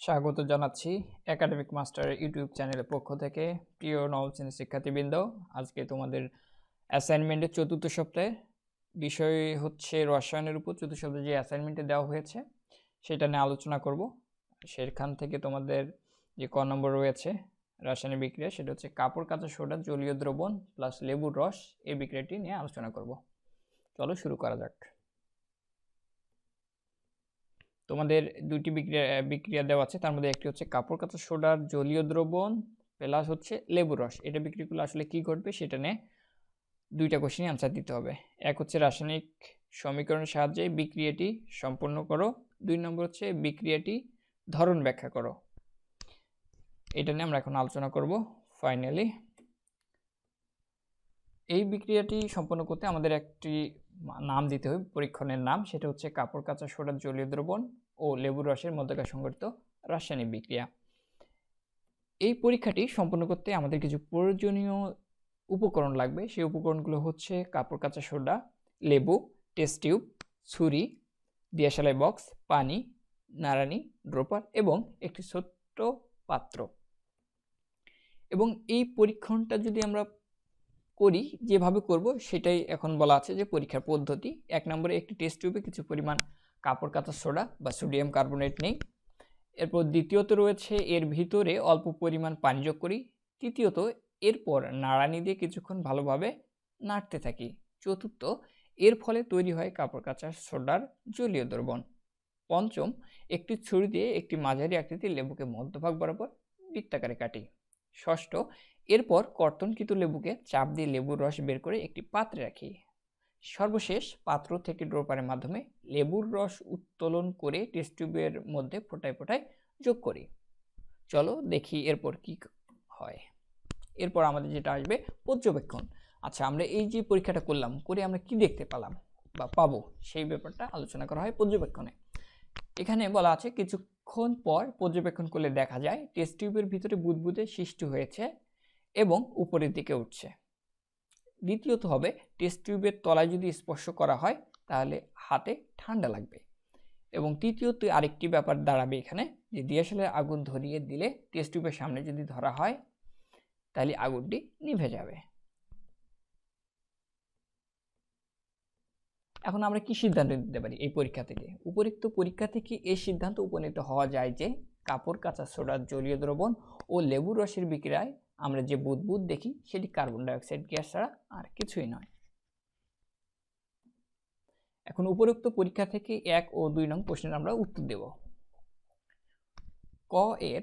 স্বাগত জানাচ্ছি academic master YouTube চ্যানেলের পক্ষ থেকে। প্রিয় নবম শ্রেণির শিক্ষার্থীবৃন্দ, আজকে তোমাদের অ্যাসাইনমেন্টের চতুর্থ সপ্তাহে। বিষয় হচ্ছে রসায়নের উপর, চতুর্থ সপ্তাহে যে অ্যাসাইনমেন্টে দেওয়া হয়েছে, সেটা নিয়ে আলোচনা করব। সেখান থেকে তোমাদের যে ক নম্বর রয়েছে, রাসায়নিক বিক্রিয়া, সেটা হচ্ছে কাপড়, কাঁচা, সোডা, জলীয় দ্রবণ প্লাস লেবুর রস, এই বিক্রিয়াটি নিয়ে আলোচনা করব। চলো শুরু করা যাক। তোমাদের দুটি বিক্রিয়া বিক্রিয়া দেওয়া আছে। তার মধ্যে একটি হচ্ছে কাপড় কাঁচা সোডার জলীয় দ্রবণ, প্লাস হচ্ছে লেবু রস। এটা বিক্রি করলে আসলে কি ঘটবে সেটা নিয়ে দুইটা কোশ্চেনই আনসার দিতে হবে। এক হচ্ছে রাসায়নিক সমীকরণের সাহায্যে বিক্রিয়াটি সম্পন্ন করো। দুই নম্বর হচ্ছে বিক্রিয়াটি ধরন ব্যাখ্যা করো। এটা নিয়ে আমরা এখন আলোচনা করব ফাইনালি এই বিক্রিয়াটি সম্পন্ন করতে আমাদের একটি নাম দিতে হবে, পরীক্ষণের নাম। সেটা হচ্ছে কাপড়, কাঁচা সোডার জলীয় দ্রবণ ও লেবু রসের মধ্যকার সংঘটিত রাসায়নিক বিক্রিয়া। এই পরীক্ষাটি সম্পন্ন করতে আমাদের কিছু প্রয়োজনীয় উপকরণ লাগবে। সেই উপকরণগুলো হচ্ছে কাপড়, কাঁচা, সোডা, লেবু, টেস্ট টিউব, ছুরি, দিয়াশালাই বক্স, পানি নারানি ড্রপার এবং একটি ছোট্ট পাত্র। এবং এই পরীক্ষণটা যদি আমরা করি, যেভাবে করব সেটাই এখন বলা আছে যে পরীক্ষার পদ্ধতি। এক নম্বরে একটি টেস্ট টিউবে কিছু পরিমাণ কাপড় কাঁচা সোডা বা সোডিয়াম কার্বোনেট নেই। এরপর দ্বিতীয়ত রয়েছে এর ভিতরে অল্প পরিমাণ পানি যোগ করি। তৃতীয়ত এরপর নাড়ানি দিয়ে কিছুক্ষণ ভালোভাবে নাড়তে থাকি। চতুর্থ, এর ফলে তৈরি হয় কাপড় কাঁচা সোডার জলীয় দ্রবণ। পঞ্চম, একটি ছুরি দিয়ে একটি মাঝারি আকৃতির লেবুকে মধ্যভাগ বরাবর বৃত্তাকারে কাটি। ষষ্ঠ এরপর কর্তনকৃত লেবুকে চাপ দিয়ে লেবুর রস বের করে একটি পাত্রে রাখি। সর্বশেষ পাত্র থেকে ড্রোপারের মাধ্যমে লেবুর রস উত্তোলন করে টেস্ট টিউবের মধ্যে ফোটায় ফোটায় যোগ করি। চলো দেখি এরপর কি হয়। এরপর আমাদের যেটা আসবে পর্যবেক্ষণ। আচ্ছা আমরা এই যে পরীক্ষাটা করলাম, করে আমরা কি দেখতে পেলাম বা পাবো সেই ব্যাপারটা আলোচনা করা হয় পর্যবেক্ষণে। এখানে বলা আছে, কিছুক্ষণ পর পর্যবেক্ষণ করলে দেখা যায় টেস্ট টিউবের ভিতরে বুদবুদে সৃষ্টি হয়েছে এবং উপরের দিকে উঠছে। দ্বিতীয়ত হবে টেস্ট টিউবের তলায় যদি স্পর্শ করা হয়, তাহলে হাতে ঠান্ডা লাগবে। এবং তৃতীয়ত আরেকটি ব্যাপার দাঁড়াবে এখানে, যে ডিএসএলের আগুন ধরিয়ে দিলে টেস্ট টিউবের সামনে যদি ধরা হয়, তাহলে আগুনটি নিভে যাবে। এখন আমরা কি সিদ্ধান্ত নিতে পারি এই পরীক্ষা থেকে? উপরিক্ত পরীক্ষা থেকে এই সিদ্ধান্ত উপনীত হওয়া যায় যে, কাপড়, কাঁচা সোডার জলীয় দ্রবণ ও লেবুর রসের বিক্রিয়ায় আমরা যে বুদবুদ দেখি, সেটি কার্বন ডাইঅক্সাইড গ্যাস ছাড়া আর কিছুই নয়। এখন উপরোক্ত পরীক্ষা থেকে এক ও দুই নং প্রশ্নের আমরা উত্তর দেব। ক এর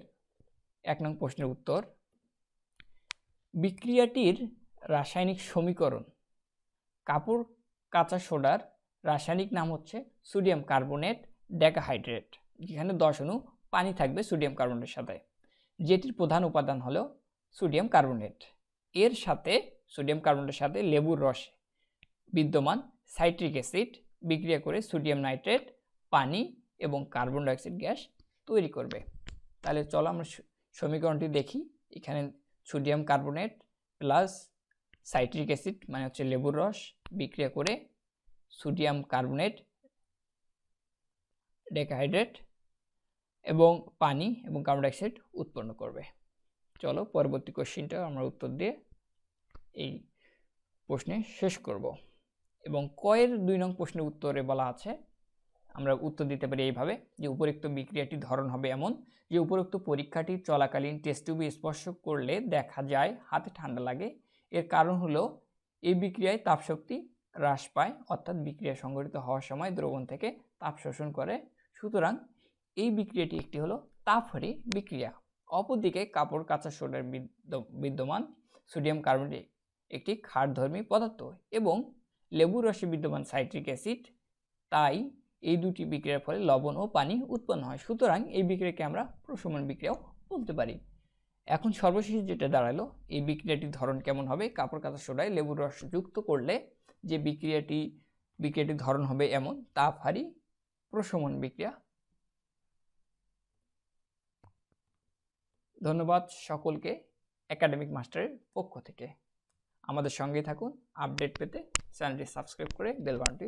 এক নং প্রশ্নের উত্তর, বিক্রিয়াটির রাসায়নিক সমীকরণ, কাপড় কাঁচা সোডার রাসায়নিক নাম হচ্ছে সোডিয়াম কার্বনেট ডেকাহাইড্রেট যেখানে দশ অণু পানি থাকবে সোডিয়াম কার্বনেটের সাথে। যেটির প্রধান উপাদান হলো সোডিয়াম কার্বনেট। এর সাথে, সোডিয়াম কার্বনেটের সাথে লেবুর রস বিদ্যমান, সাইট্রিক অ্যাসিড বিক্রিয়া করে সোডিয়াম নাইট্রেট, পানি এবং কার্বন ডাইঅক্সাইড গ্যাস তৈরি করবে। তাহলে চলো আমরা সমীকরণটি দেখি। এখানে sodium carbonate plus citric acid মানে হচ্ছে লেবুর রস বিক্রিয়া করে সোডিয়াম কার্বনেট, ডেকাহাইড্রেট এবং পানি এবং কার্বন ডাইঅক্সাইড উৎপন্ন করবে। চলো পরবর্তী কোশ্চিনটা আমরা উত্তর দিয়ে এই প্রশ্নে শেষ করব। এবং কয়ের দুই নং প্রশ্নের উত্তরে বলা আছে, আমরা উত্তর দিতে পারি এইভাবে, যে উপরোক্ত বিক্রিয়াটি ধরন হবে এমন যে উপরোক্ত পরীক্ষাটি চলাকালীন টেস্ট টিউবে স্পর্শ করলে দেখা যায় হাতে ঠান্ডা লাগে। এর কারণ হলো এই বিক্রিয়ায় তাপশক্তি হ্রাস পায়, অর্থাৎ বিক্রিয়া সংঘটিত হওয়ার সময় দ্রবণ থেকে তাপ শোষণ করে। সুতরাং এই বিক্রিয়াটি একটি হলো তাপহারি বিক্রিয়া। অপরদিকে কাপড় কাঁচা সোডার বিদ্যমান সোডিয়াম কার্বনেট একটি ক্ষারধর্মী পদার্থ এবং লেবু রসে বিদ্যমান সাইট্রিক অ্যাসিড। তাই এই দুটি বিক্রিয়ার ফলে লবণ ও পানি উৎপন্ন হয়। সুতরাং এই বিক্রিয়াকে আমরা প্রশমন বিক্রিয়াও বলতে পারি। এখন সর্বশেষ যেটা দাঁড়াল, এই বিক্রিয়াটির ধরন কেমন হবে? কাপড় কাঁচা সোডায় লেবুর রস যুক্ত করলে যে বিক্রিয়াটি, বিক্রিয়াটির ধরন হবে এমন তাপহারি প্রশমন বিক্রিয়া ধন্যবাদ সকলকে একাডেমিক মাস্টারের পক্ষ থেকে। আমাদের সঙ্গে থাকুন, আপডেট পেতে চ্যানেলটি সাবস্ক্রাইব করে বেল বাটনটি